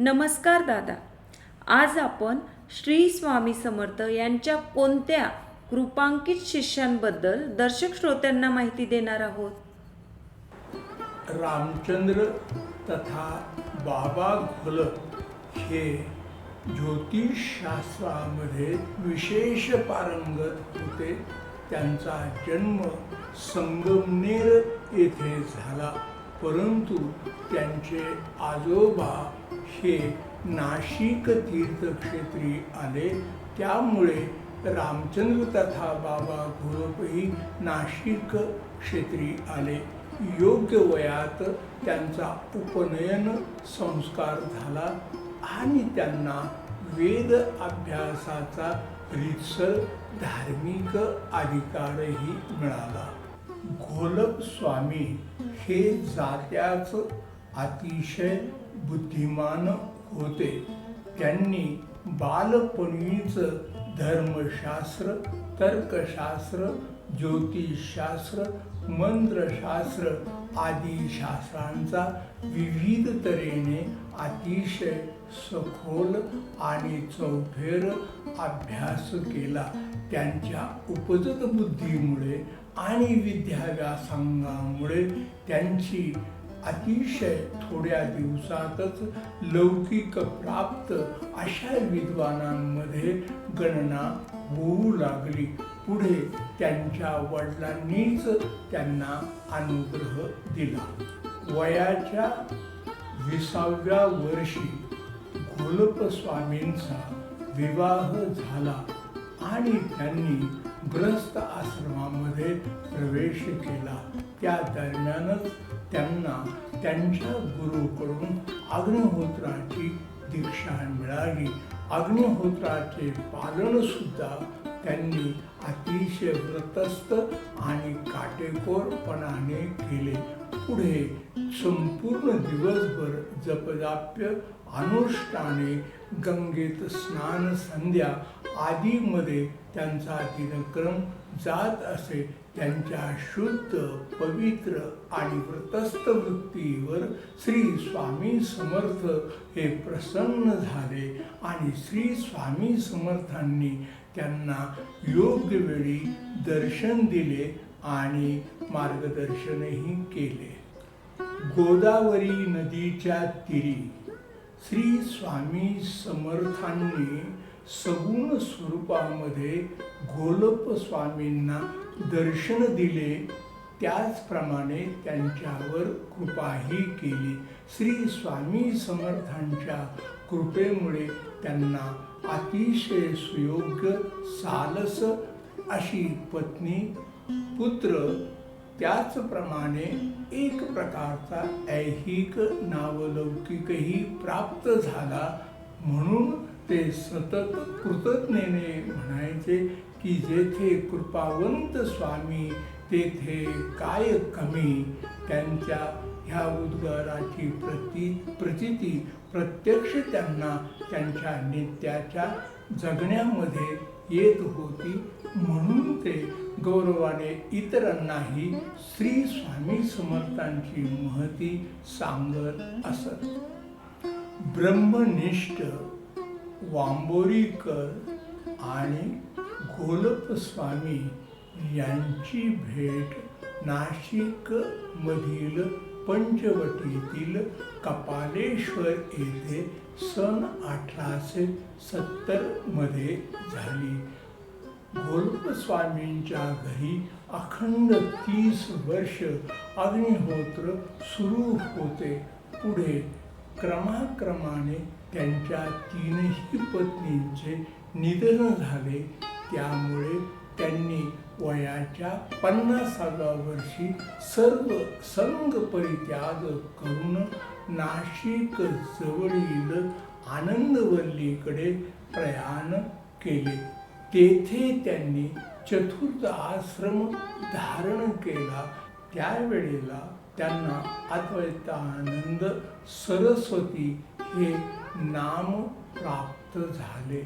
नमस्कार दादा. आज आपण श्री स्वामी समर्थ यांच्या कोणत्या कृपांकित शिष्यांबद्दल दर्शक श्रोत्यांना माहिती देणार आहोत? रामचंद्र तथा बाबा घोल हे ज्योतिषशास्त्रामध्ये विशेष पारंगत होते. त्यांचा जन्म संगमनेर येथे झाला. परंतु त्यांचे आजोबा हे नाशिक तीर्थक्षेत्री आले. त्यामुळे रामचंद्र तथा बाबा घोरपही नाशिक क्षेत्री आले. योग्य वयात त्यांचा उपनयन संस्कार झाला आणि त्यांना वेद अभ्यासाचा रितसर धार्मिक अधिकारही मिळाला. घोलप स्वामी हे जात्याच अतिशय बुद्धिमान होते. त्यांनी बालपणीच धर्मशास्त्र तर्कशास्त्र ज्योतिषशास्त्र मंत्रशास्त्र आदी शास्त्रांचा विविध तऱ्हेने अतिशय सखोल आणि चौफेर अभ्यास केला. त्यांच्या उपजत बुद्धीमुळे आणि विद्याव्यासंगामुळे त्यांची अतिशय थोड्या दिवसातच लौकिक प्राप्त अशा विद्वानांमध्ये गणना होऊ लागली. पुढे त्यांच्या वडिलांनीच त्यांना अनुग्रह दिला. वयाच्या विसाव्या वर्षी घोलप स्वामींचा विवाह झाला आणि त्यांनी ग्रस्त आश्रमामध्ये प्रवेश केला. त्या दरम्यानच त्यांना त्यांच्या गुरुकडून अग्निहोत्राची दीक्षा मिळाली. अग्निहोत्राचे पालन सुद्धा त्यांनी अतिशय व्रतस्थ आणि काटेकोरपणाने केले. पुढे संपूर्ण दिवसभर जपजाप्य अनुष्ठाने गंगेत स्नान संध्या आदीमध्ये त्यांचा दिनक्रम जात असे त्यांच्या शुद्ध पवित्र आणि व्रतस्थ वृत्तीवर श्री स्वामी समर्थ हे प्रसन्न झाले आणि श्री स्वामी समर्थांनी त्यांना योग्य वेळी दर्शन दिले आणि मार्गदर्शनही केले. गोदावरी नदीच्या तीरी. श्री स्वामी समर्थांनी सगुण स्वरूपामध्ये घोलप स्वामींना दर्शन दिले. त्याचप्रमाणे त्यांच्यावर कृपाही केली. श्री स्वामी समर्थांच्या कृपेमुळे त्यांना अतिशय सुयोग्य सालस अशी पत्नी पुत्र त्याचप्रमाणे एक प्रकारचा ऐहिक नावलौकिकही प्राप्त झाला म्हणून ते सतत कृतज्ञेने म्हणायचे की जेथे कृपावंत स्वामी तेथे काय कमी? त्यांच्या ह्या उद्गाराची प्रती प्रचिती प्रत्यक्ष त्यांना त्यांच्या नित्याच्या जगण्यामध्ये येत होती. म्हणून ते गौरवाने इतरांनाही श्री स्वामी समर्थांची महती सांगत असत. ब्रह्मनिष्ठ वांबोरीकर आणि घोलप स्वामी यांची भेट नाशिक मधील पंचवटीतील कपालेश्वर येथे सन अठराशे सत्तरमध्ये झाली. गोलपस्वामींच्या घरी अखंड तीस वर्ष अग्निहोत्र सुरू होते. पुढे क्रमाक्रमाने त्यांच्या तीनही पत्नींचे निधन झाले. त्यामुळे त्यांनी वयाच्या पन्नासाव्या वर्षी सर्व संघ परित्याग करून नाशिक जवळील आनंदवल्लीकडे प्रयाण केले. तेथे त्यांनी चतुर्थ आश्रम धारण केला. त्यावेळेला त्यांना अद्वैतानंद सरस्वती हे नाम प्राप्त झाले.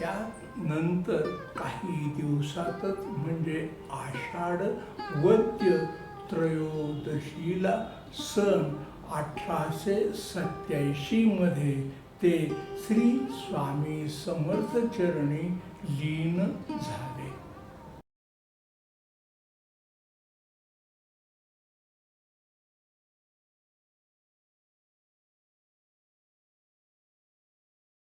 त्यानंतर काही दिवसातच म्हणजे आषाढ वद्य त्रयोदशीला सण अठराशे सत्याऐंशी मध्ये ते श्री स्वामी समर्थ चरणी लीन झाले.